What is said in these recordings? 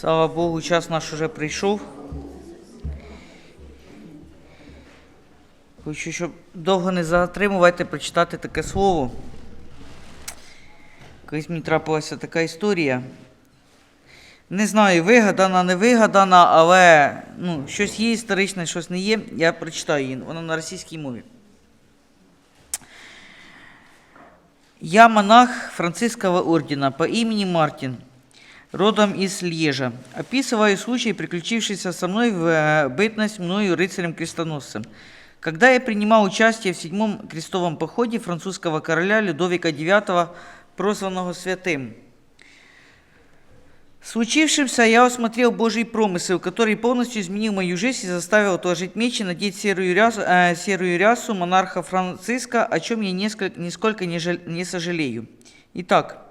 Слава Богу, час наш уже прийшов. Хочу, щоб довго не затримувати, прочитати таке слово. Колись мені трапилася така історія. Не знаю, вигадана, не вигадана, але ну, щось є історичне, щось не є. Я прочитаю її. Вона на російській мові. Я монах Франциского ордена по имени Мартин, родом из Льежа. Описываю случай, приключившийся со мной в э, бытность мною рыцарем-крестоносцем. Когда я принимал участие в седьмом крестовом походе французского короля Людовика IX, прозванного Святым. Случившимся я усмотрел Божий промысел, который полностью изменил мою жизнь и заставил отложить меч и надеть серую рясу, э, серую рясу монарха Франциска, о чем я несколько, нисколько не, жаль- не сожалею. Итак,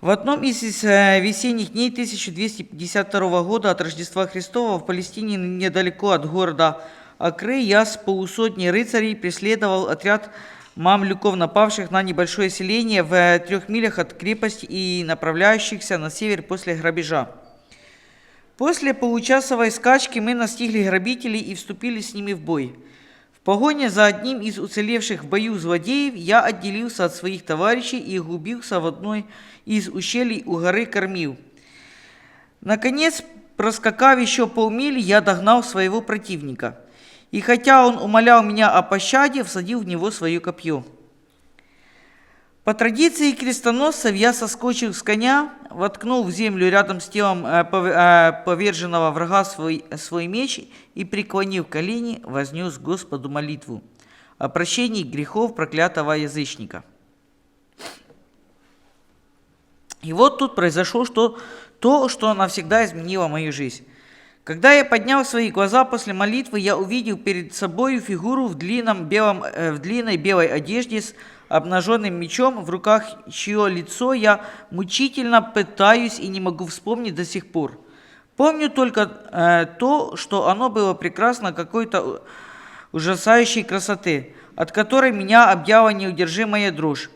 в одном из э, весенних дней 1252 года от Рождества Христова в Палестине недалеко от города Акры я с полусотней рыцарей преследовал отряд мамлюков, напавших на небольшое селение в э, трех милях от крепости и направляющихся на север после грабежа. После получасовой скачки мы настигли грабителей и вступили с ними в бой. в погоне за одним из уцелевших в бою злодеев я отделился от своих товарищей и углубился в одной из ущелий у горы Кормил. Наконец, проскакав еще полмили, я догнал своего противника. И хотя он умолял меня о пощаде, всадил в него свое копье. По традиции крестоносцев я соскочил с коня, воткнул в землю рядом с телом э, э, поверженного врага свой, свой меч и, преклонив колени, вознес Господу молитву о прощении грехов проклятого язычника. И вот тут произошло что, то, что навсегда изменило мою жизнь. Когда я поднял свои глаза после молитвы, я увидел перед собой фигуру в, длинном белом, э, в длинной белой одежде с обнаженным мечом в руках, чье лицо я мучительно пытаюсь и не могу вспомнить до сих пор. Помню только э, то, что оно было прекрасно какой-то ужасающей красоты, от которой меня объяла неудержимая дрожь.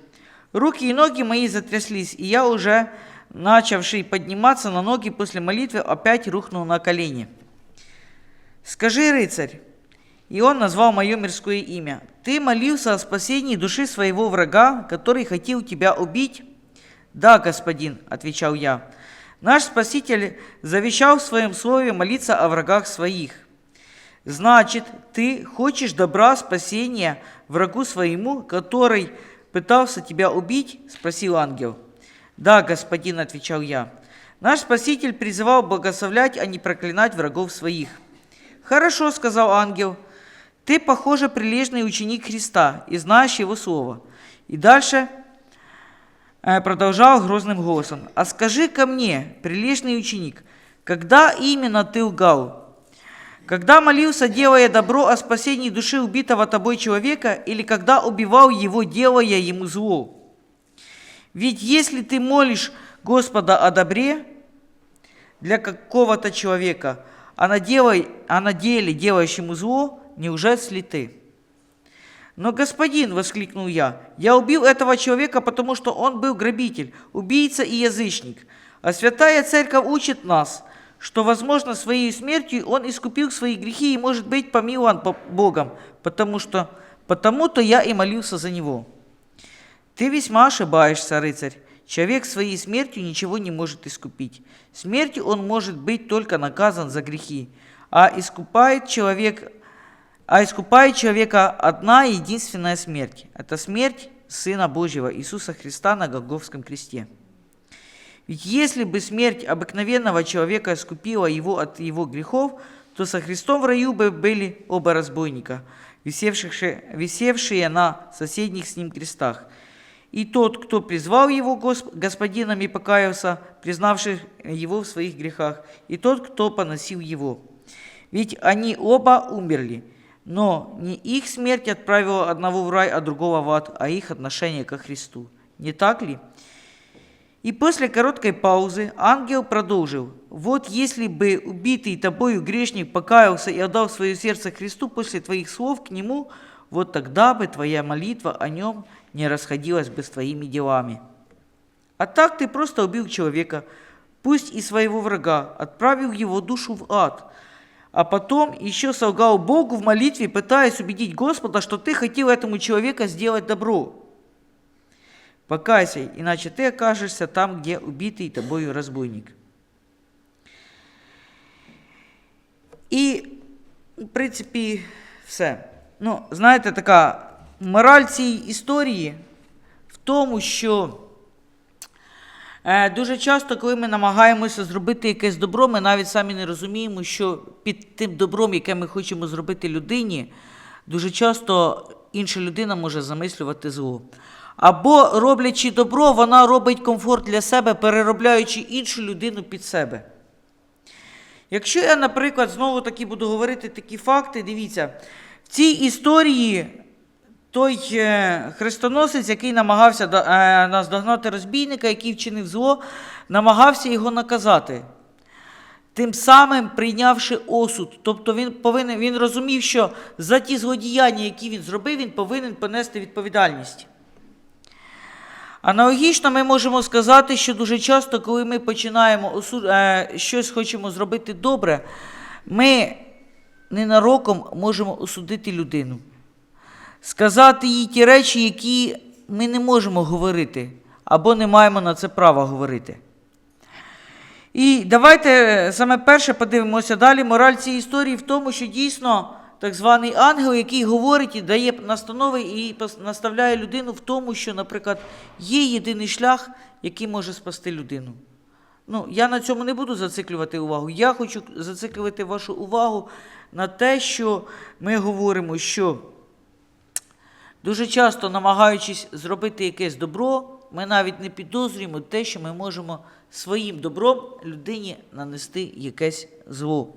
Руки и ноги мои затряслись, и я уже, начавший подниматься на ноги после молитвы, опять рухнул на колени. «Скажи, рыцарь!» И он назвал мое мирское имя. «Ты молился о спасении души своего врага, который хотел тебя убить?» «Да, господин», — отвечал я. «Наш Спаситель завещал в своем слове молиться о врагах своих». «Значит, ты хочешь добра, спасения врагу своему, который пытался тебя убить?» – спросил ангел. «Да, господин», – отвечал я. «Наш Спаситель призывал благословлять, а не проклинать врагов своих». «Хорошо», – сказал ангел. «Ты, похоже, прилежный ученик Христа и знаешь Его Слово». И дальше э, продолжал грозным голосом. «А скажи-ка мне, прилежный ученик, когда именно ты лгал?» Когда молился, делая добро о спасении души убитого тобой человека, или когда убивал его, делая ему зло? Ведь если ты молишь Господа о добре для какого-то человека, а на, делай, а на деле делаешь ему зло, не лжец ли ты? «Но, господин!» – воскликнул я. «Я убил этого человека, потому что он был грабитель, убийца и язычник. А святая церковь учит нас, что, возможно, своей смертью он искупил свои грехи и может быть помилован по- Богом, потому что потому-то я и молился за него». «Ты весьма ошибаешься, рыцарь. Человек своей смертью ничего не может искупить. Смертью он может быть только наказан за грехи, а искупает человек а искупает человека одна единственная смерть. Это смерть Сына Божьего Иисуса Христа на Голгофском кресте. Ведь если бы смерть обыкновенного человека искупила его от его грехов, то со Христом в раю бы были оба разбойника, висевшие, висевшие на соседних с ним крестах. И тот, кто призвал его Госп- господином и покаялся, признавший его в своих грехах, и тот, кто поносил его. Ведь они оба умерли, но не их смерть отправила одного в рай, а другого в ад, а их отношение ко Христу. Не так ли? И после короткой паузы ангел продолжил. «Вот если бы убитый тобою грешник покаялся и отдал свое сердце Христу после твоих слов к нему, вот тогда бы твоя молитва о нем не расходилась бы с твоими делами. А так ты просто убил человека, пусть и своего врага, отправил его душу в ад А потом еще солгал Богу в молитве, пытаясь убедить Господа, что ты хотел этому человеку сделать добро. Покайся, иначе ты окажешься там, где убитый тобою разбойник. І, в принципі, все. Ну, знаєте, така мораль цієї історії в тому, що е, дуже часто, коли ми намагаємося зробити якесь добро, ми навіть самі не розуміємо, що під тим добром, яке ми хочемо зробити людині, дуже часто інша людина може замислювати зло. Або роблячи добро, вона робить комфорт для себе, переробляючи іншу людину під себе. Якщо я, наприклад, знову таки буду говорити такі факти, дивіться, в цій історії той е, хрестоносець, який намагався е, наздогнати розбійника, який вчинив зло, намагався його наказати. Тим самим прийнявши осуд. Тобто він повинен, він розумів, що за ті злодіяння, які він зробив, він повинен понести відповідальність. Аналогічно ми можемо сказати, що дуже часто, коли ми починаємо осу... е, щось хочемо зробити добре, ми ненароком можемо осудити людину, сказати їй ті речі, які ми не можемо говорити, або не маємо на це права говорити. І давайте е, саме перше подивимося далі. Мораль цієї історії в тому, що дійсно так званий ангел, який говорить і дає настанови і наставляє людину в тому, що, наприклад, є єдиний шлях, який може спасти людину. Ну, я на цьому не буду зациклювати увагу. Я хочу зациклювати вашу увагу на те, що ми говоримо, що Дуже часто, намагаючись зробити якесь добро, ми навіть не підозрюємо те, що ми можемо своїм добром людині нанести якесь зло.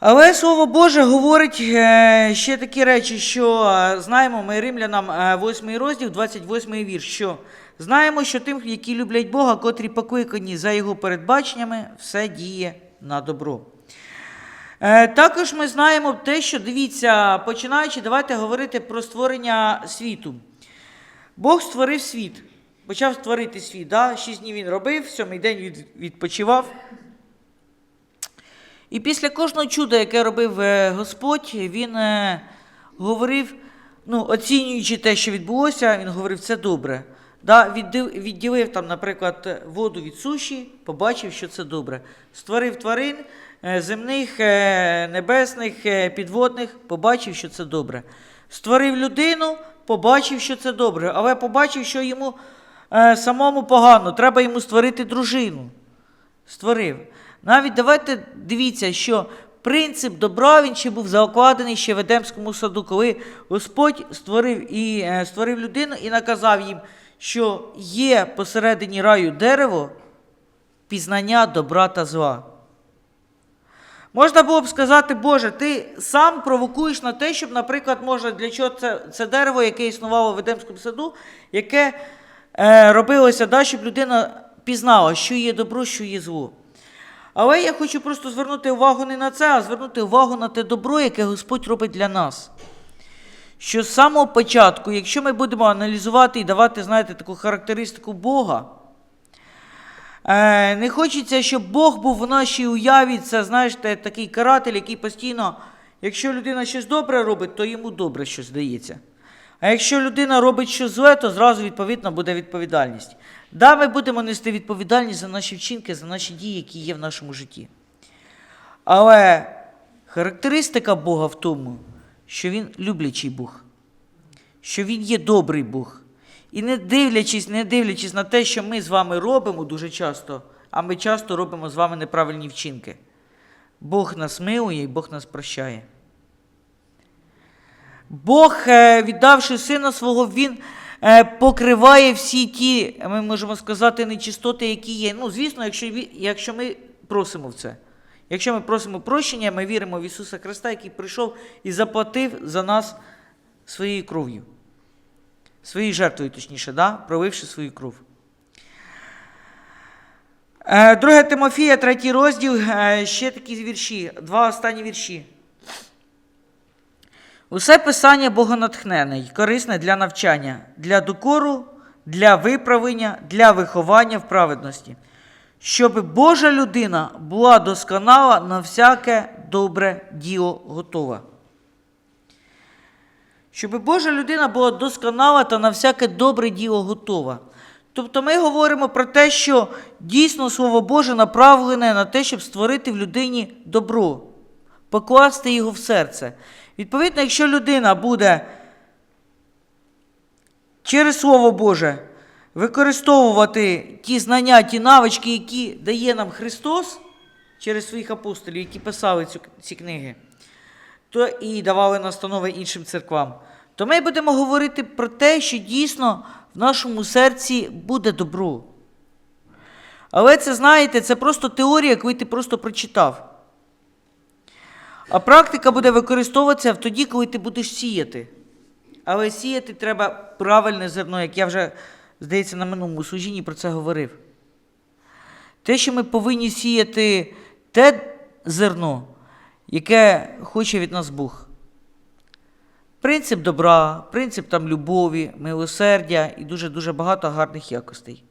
Але Слово Боже говорить е, ще такі речі, що е, знаємо ми римлянам е, 8 розділ, 28 вірш, що знаємо, що тим, які люблять Бога, котрі покликані за Його передбаченнями, все діє на добро. Е, Також ми знаємо те, що дивіться, починаючи, давайте говорити про створення світу. Бог створив світ, почав створити світ. Да? Шість днів він робив, сьомий день від- відпочивав. І після кожного чуда, яке робив е, Господь, він е, говорив, ну, оцінюючи те, що відбулося, він говорив, це добре. Да, відділив там, наприклад, воду від суші, побачив, що це добре. Створив тварин земних, е, небесних, е, підводних, побачив, що це добре. Створив людину, побачив, що це добре, але побачив, що йому е, самому погано, треба йому створити дружину створив. Навіть давайте дивіться, що принцип добра він ще був закладений ще в Едемському саду, коли Господь створив і е, створив людину і наказав їм, що є посередині раю дерево пізнання добра та зла. Можна було б сказати, Боже, ти сам провокуєш на те, щоб, наприклад, може, для чого це, це дерево, яке існувало в Едемському саду, яке е, робилося, да, щоб людина пізнала, що є добро, що є зло. Але я хочу просто звернути увагу не на це, а звернути увагу на те добро, яке Господь робить для нас. Що з самого початку, якщо ми будемо аналізувати і давати, знаєте, таку характеристику Бога, Е, не хочеться, щоб Бог був в нашій уяві. Це, знаєте, такий каратель, який постійно, якщо людина щось добре робить, то йому добре щось здається. А якщо людина робить щось зле, то зразу відповідно буде відповідальність. Да, ми будемо нести відповідальність за наші вчинки, за наші дії, які є в нашому житті. Але характеристика Бога в тому, що Він люблячий Бог, що Він є добрий Бог. І не дивлячись, не дивлячись на те, що ми з вами робимо дуже часто, а ми часто робимо з вами неправильні вчинки. Бог нас милує і Бог нас прощає. Бог, е, віддавши сина свого, Він е, покриває всі ті, ми можемо сказати, нечистоти, які є. Ну, звісно, якщо, якщо ми просимо в це. Якщо ми просимо прощення, ми віримо в Ісуса Христа, який прийшов і заплатив за нас своєю кров'ю. Своєю жертвою, точніше, да? проливши свою кров. Е, Друге Тимофія, третій розділ, е, ще такі вірші, два останні вірші. Усе писання богонатхнене й корисне для навчання, для докору, для виправлення, для виховання в праведності, щоб Божа людина була досконала на всяке добре діло готова. Щоб Божа людина була досконала та на всяке добре діло готова. Тобто ми говоримо про те, що дійсно Слово Боже направлене на те, щоб створити в людині добро, покласти його в серце. Відповідно, якщо людина буде через Слово Боже використовувати ті знання, ті навички, які дає нам Христос через своїх апостолів, які писали ці книги, то і давали настанови іншим церквам, то ми будемо говорити про те, що дійсно в нашому серці буде добро. Але це, знаєте, це просто теорія, яку ти просто прочитав. А практика буде використовуватися тоді, коли ти будеш сіяти. Але сіяти треба правильне зерно, як я вже, здається, на минулому служінні про це говорив. Те, що ми повинні сіяти те зерно, яке хоче від нас Бог. Принцип добра, принцип там любові, милосердя і дуже-дуже багато гарних якостей.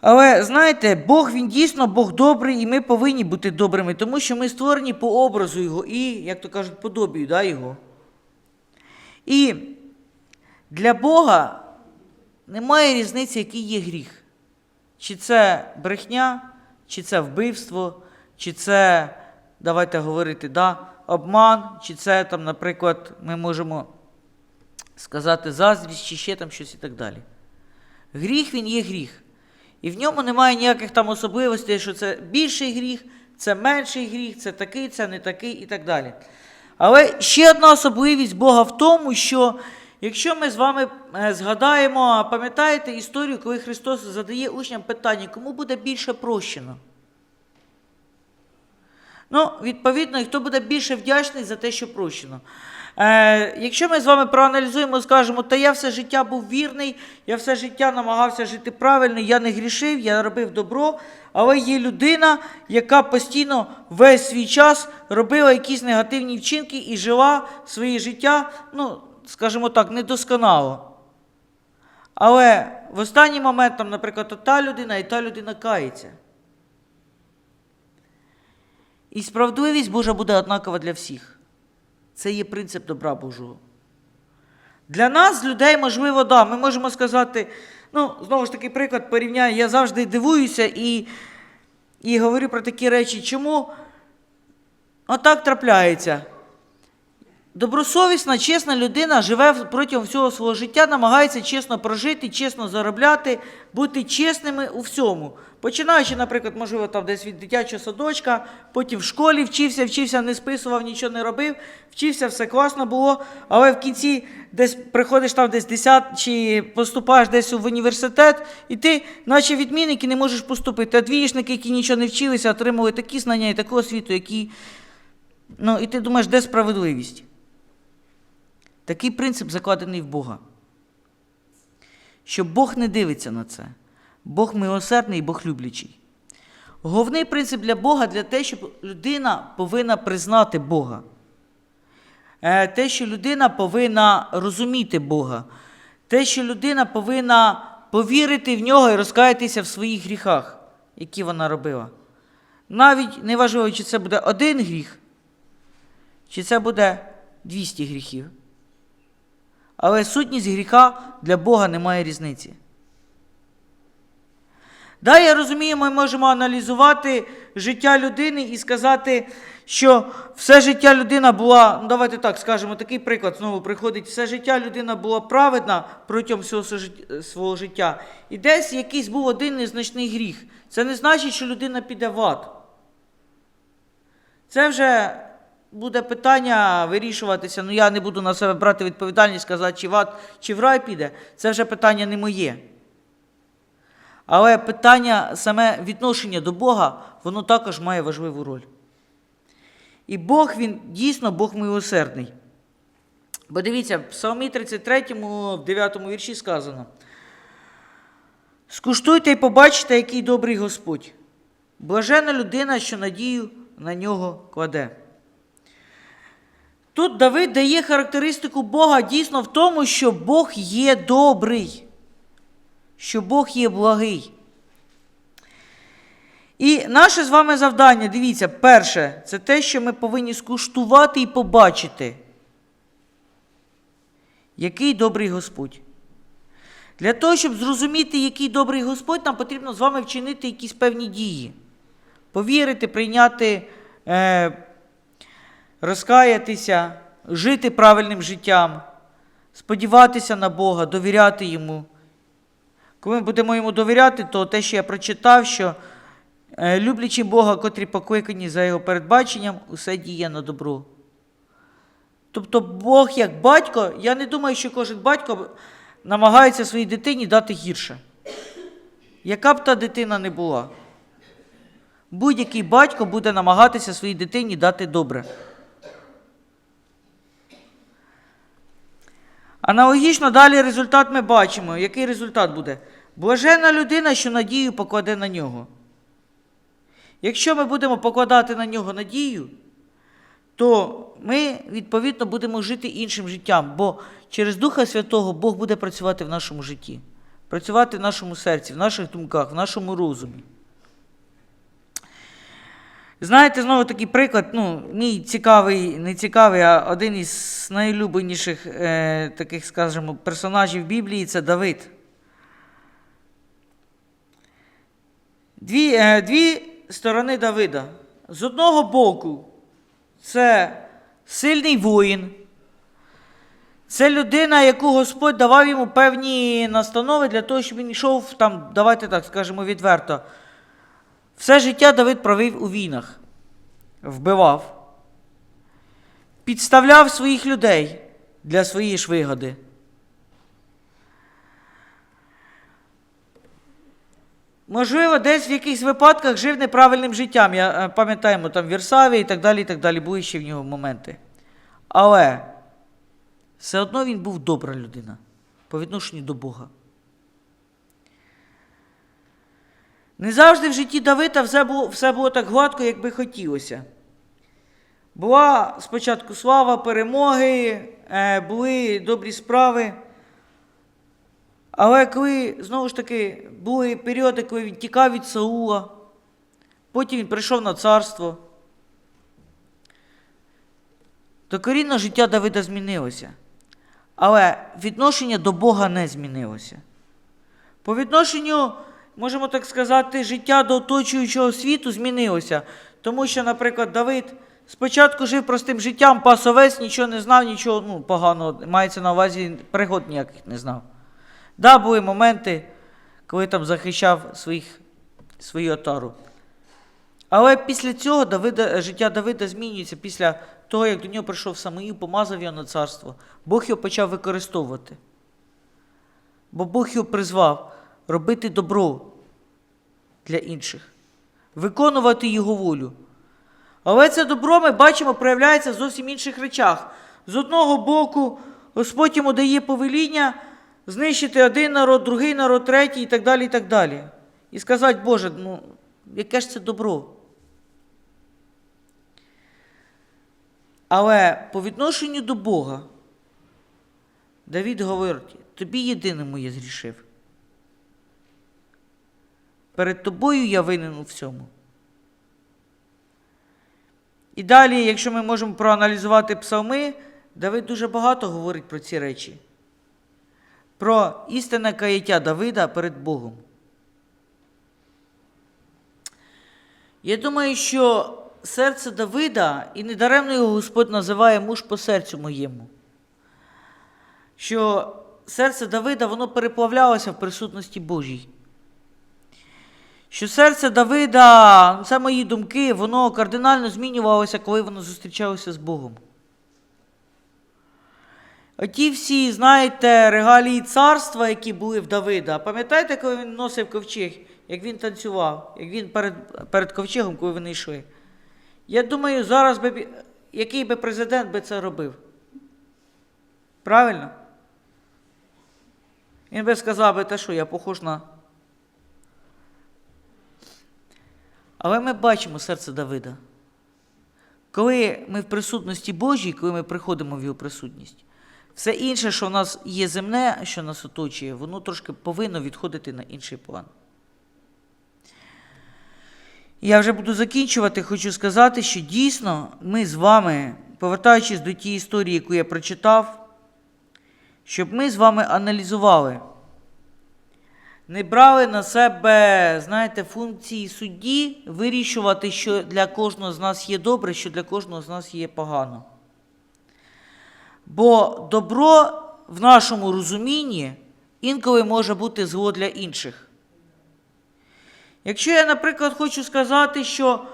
Але знаєте, Бог він дійсно Бог добрий, і ми повинні бути добрими, тому що ми створені по образу Його і, як то кажуть, подобію да, Його. І для Бога немає різниці, який є гріх. Чи це брехня, чи це вбивство, чи це, давайте говорити, да, обман, чи це, там, наприклад, ми можемо сказати заздрість, чи ще там щось і так далі. Гріх він є гріх. І в ньому немає ніяких там особливостей, що це більший гріх, це менший гріх, це такий, це не такий і так далі. Але ще одна особливість Бога в тому, що якщо ми з вами е, згадаємо, пам'ятаєте історію, коли Христос задає учням питання, кому буде більше прощено? Ну, відповідно, і хто буде більше вдячний за те, що прощено. Е, якщо ми з вами проаналізуємо, скажемо, та я все життя був вірний, я все життя намагався жити правильно, я не грішив, я робив добро, але є людина, яка постійно весь свій час робила якісь негативні вчинки і жила своє життя, ну, скажімо так, недосконало. Але в останній момент, там, наприклад, та людина і та людина кається. І справедливість Божа буде однакова для всіх. Це є принцип добра Божого. Для нас, людей, можливо, да, ми можемо сказати, ну, знову ж таки, приклад порівняю, я завжди дивуюся і, і говорю про такі речі, чому отак трапляється. Добросовісна, чесна людина живе протягом всього свого життя, намагається чесно прожити, чесно заробляти, бути чесними у всьому. Починаючи, наприклад, можливо, там десь від дитячого садочка, потім в школі вчився, вчився, не списував, нічого не робив, вчився, все класно було, але в кінці десь приходиш там десь 10 чи поступаєш десь в університет, і ти, наче відмінник, і не можеш поступити. А двієшники, які нічого не вчилися, отримали такі знання і таку освіту, які. Ну, і ти думаєш, де справедливість? Такий принцип закладений в Бога. Що Бог не дивиться на це. Бог милосердний і Бог люблячий. Головний принцип для Бога для те, щоб людина повинна признати Бога. Е, Те, що людина повинна розуміти Бога. Те, що людина повинна повірити в нього і розкаятися в своїх гріхах, які вона робила. Навіть неважливо, чи це буде один гріх, чи це буде 200 гріхів. Але сутність гріха для Бога немає різниці. Да, я розумію, ми можемо аналізувати життя людини і сказати, що все життя людина була, ну давайте так скажемо, такий приклад знову приходить, все життя людина була праведна протягом всього свого життя. І десь якийсь був один незначний гріх. Це не значить, що людина піде в ад. Це вже буде питання вирішуватися. Ну я не буду на себе брати відповідальність, сказати, чи в ад, чи в рай піде. Це вже питання не моє. Але питання, саме відношення до Бога, воно також має важливу роль. І Бог, він дійсно Бог милосердний. Бо дивіться, в Псалмі 33, в 9 вірші сказано: Скуштуйте і побачите, який добрий Господь. Блажена людина, що надію на нього кладе. Тут Давид дає характеристику Бога дійсно в тому, що Бог є добрий, що Бог є благий. І наше з вами завдання, дивіться, перше, це те, що ми повинні скуштувати і побачити, який добрий Господь. Для того, щоб зрозуміти, який добрий Господь, нам потрібно з вами вчинити якісь певні дії. Повірити, прийняти, е, розкаятися, жити правильним життям, сподіватися на Бога, довіряти Йому. Коли ми будемо йому довіряти, то те, що я прочитав, що е, люблячи Бога, котрі покликані за його передбаченням, усе діє на добро. Тобто Бог як батько, я не думаю, що кожен батько намагається своїй дитині дати гірше. Яка б та дитина не була, будь-який батько буде намагатися своїй дитині дати добре. Аналогічно далі результат ми бачимо. Який результат буде? Блаженна людина, що надію покладе на нього. Якщо ми будемо покладати на нього надію, то ми, відповідно, будемо жити іншим життям, бо через Духа Святого Бог буде працювати в нашому житті, працювати в нашому серці, в наших думках, в нашому розумі. Знаєте, знову такий приклад, ну, мій цікавий, не цікавий, а один із найулюбленіших е, таких, скажімо, персонажів Біблії це Давид. Дві, е, дві сторони Давида. З одного боку, це сильний воїн, це людина, яку Господь давав йому певні настанови для того, щоб він йшов там, давайте так скажемо відверто. Все життя Давид провів у війнах, вбивав, підставляв своїх людей для своєї ж вигоди. Можливо, десь в якихось випадках жив неправильним життям. Я е, пам'ятаємо там Вірсаві і так далі, і так далі, були ще в нього моменти. Але все одно він був добра людина по відношенню до Бога. Не завжди в житті Давида все було, все було так гладко, як би хотілося. Була спочатку слава, перемоги, е, були добрі справи. Але коли, знову ж таки, були періоди, коли він тікав від Саула, потім він прийшов на царство, то корінно життя Давида змінилося. Але відношення до Бога не змінилося. По відношенню, можемо так сказати, життя до оточуючого світу змінилося. Тому що, наприклад, Давид спочатку жив простим життям, пас овець, нічого не знав, нічого ну, поганого, мається на увазі, пригод ніяких не знав. Да, були моменти, коли там захищав своїх, свою отару. Але після цього Давида, життя Давида змінюється після того, як до нього прийшов Самуїл, помазав його на царство. Бог його почав використовувати. Бо Бог його призвав робити добро для інших, виконувати його волю. Але це добро ми бачимо проявляється в зовсім інших речах. З одного боку, Господь йому дає повеління знищити один народ, другий народ, третій і так далі. І так далі. І сказати, Боже, ну, яке ж це добро? Але по відношенню до Бога Давід говорить, тобі єдиному я зрішив. Перед тобою я винен у всьому. І далі, якщо ми можемо проаналізувати псалми, Давид дуже багато говорить про ці речі. Про істинне каяття Давида перед Богом. Я думаю, що серце Давида, і недаремно його Господь називає муж по серцю моєму. Що серце Давида воно переплавлялося в присутності Божій. Що серце Давида, це мої думки, воно кардинально змінювалося, коли воно зустрічалося з Богом. Оті всі, знаєте, регалії царства, які були в Давида. Пам'ятаєте, коли він носив ковчег, як він танцював, як він перед, перед ковчегом, коли вони йшли? Я думаю, зараз би, який би президент би це робив? Правильно? Він би сказав би, та що, я похож на. Але ми бачимо серце Давида. Коли ми в присутності Божій, коли ми приходимо в його присутність, все інше, що в нас є земне, що нас оточує, воно трошки повинно відходити на інший план. Я вже буду закінчувати. Хочу сказати, що дійсно ми з вами, повертаючись до тієї історії, яку я прочитав, щоб ми з вами аналізували, не брали на себе, знаєте, функції судді вирішувати, що для кожного з нас є добре, що для кожного з нас є погано. Бо добро в нашому розумінні інколи може бути зло для інших. Якщо я, наприклад, хочу сказати, що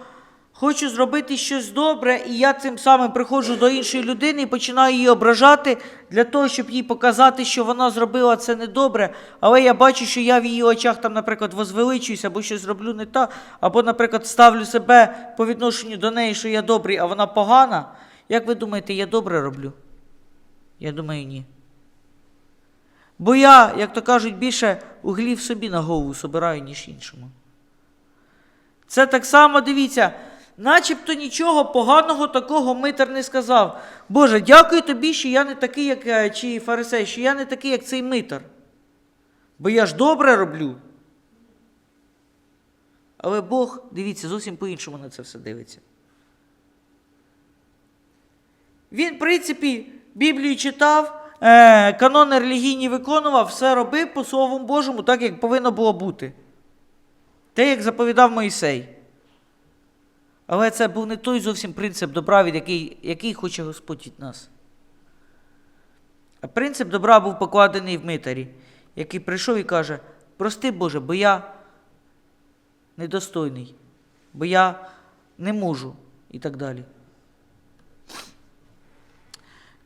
хочу зробити щось добре, і я цим самим приходжу до іншої людини і починаю її ображати для того, щоб їй показати, що вона зробила це недобре, але я бачу, що я в її очах там, наприклад, возвеличуюсь або щось зроблю не так, або, наприклад, ставлю себе по відношенню до неї, що я добрий, а вона погана. Як ви думаєте, я добре роблю? Я думаю, ні. Бо я, як то кажуть, більше углів собі на голову собираю, ніж іншому. Це так само дивіться, начебто нічого поганого такого митар не сказав. Боже, дякую тобі, що я не такий, як е, чи фарисей, що я не такий, як цей митар. Бо я ж добре роблю. Але Бог, дивіться, зовсім по-іншому на це все дивиться. Він, в принципі, Біблію читав, е, канони релігійні виконував, все робив по Слову Божому, так, як повинно було бути. Те, як заповідав Моїсей. Але це був не той зовсім принцип добра, від який, який хоче Господь від нас. А принцип добра був покладений в митарі, який прийшов і каже: прости Боже, бо я недостойний, бо я не можу і так далі.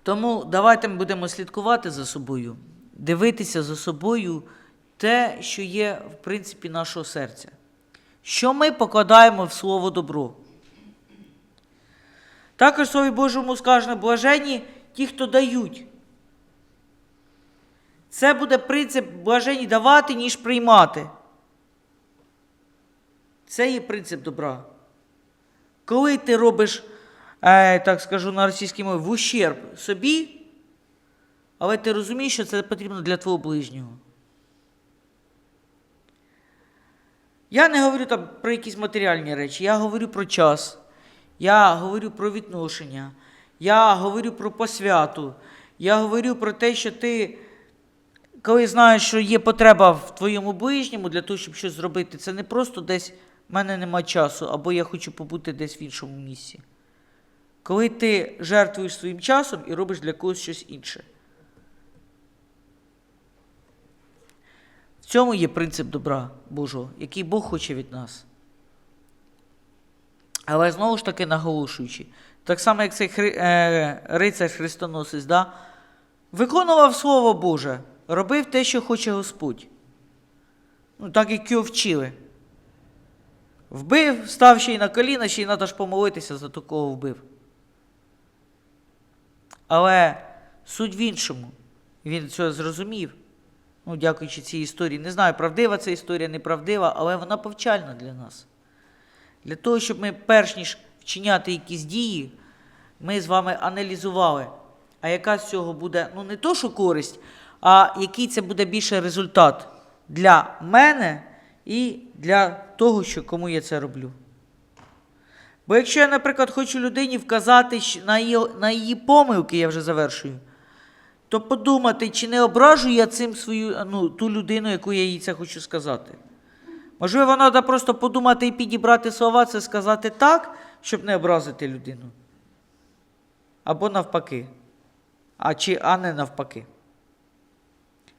Тому давайте ми будемо слідкувати за собою, дивитися за собою те, що є в принципі нашого серця. Що ми покладаємо в слово добро. Також Слові Божому сказано, блажені ті, хто дають. Це буде принцип блажені давати, ніж приймати. Це є принцип добра. Коли ти робиш, е, так скажу на російській мові, в ущерб собі, але ти розумієш, що це потрібно для твого ближнього. Я не говорю там про якісь матеріальні речі, я говорю про час, я говорю про відношення, я говорю про посвяту, я говорю про те, що ти, коли знаєш, що є потреба в твоєму ближньому для того, щоб щось зробити, це не просто десь в мене нема часу, або я хочу побути десь в іншому місці. Коли ти жертвуєш своїм часом і робиш для когось щось інше. В цьому є принцип добра Божого, який Бог хоче від нас. Але знову ж таки наголошуючи, так само, як цей хри... е... рицар хрестоносець, да? виконував Слово Боже, робив те, що хоче Господь. Ну, так як його вчили. Вбив, став ще й на коліна, ще й треба ж помолитися за такого вбив. Але суть в іншому. Він це зрозумів. Ну, дякуючи цій історії. Не знаю, правдива ця історія, неправдива, але вона повчальна для нас. Для того, щоб ми, перш ніж вчиняти якісь дії, ми з вами аналізували, а яка з цього буде, ну не то, що користь, а який це буде більше результат для мене і для того, що кому я це роблю. Бо якщо я, наприклад, хочу людині вказати на її, на її помилки, я вже завершую, то подумати, чи не ображу я цим свою, ну, ту людину, яку я їй це хочу сказати. Можливо, треба просто подумати і підібрати слова, це сказати так, щоб не образити людину. Або навпаки. А, чи, а не навпаки.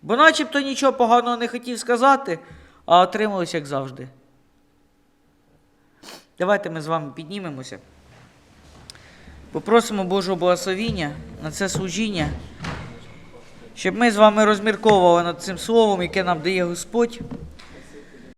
Бо начебто нічого поганого не хотів сказати, а отрималось як завжди. Давайте ми з вами піднімемося. Попросимо Божого благословіння на це служіння, щоб ми з вами розмірковували над цим словом, яке нам дає Господь.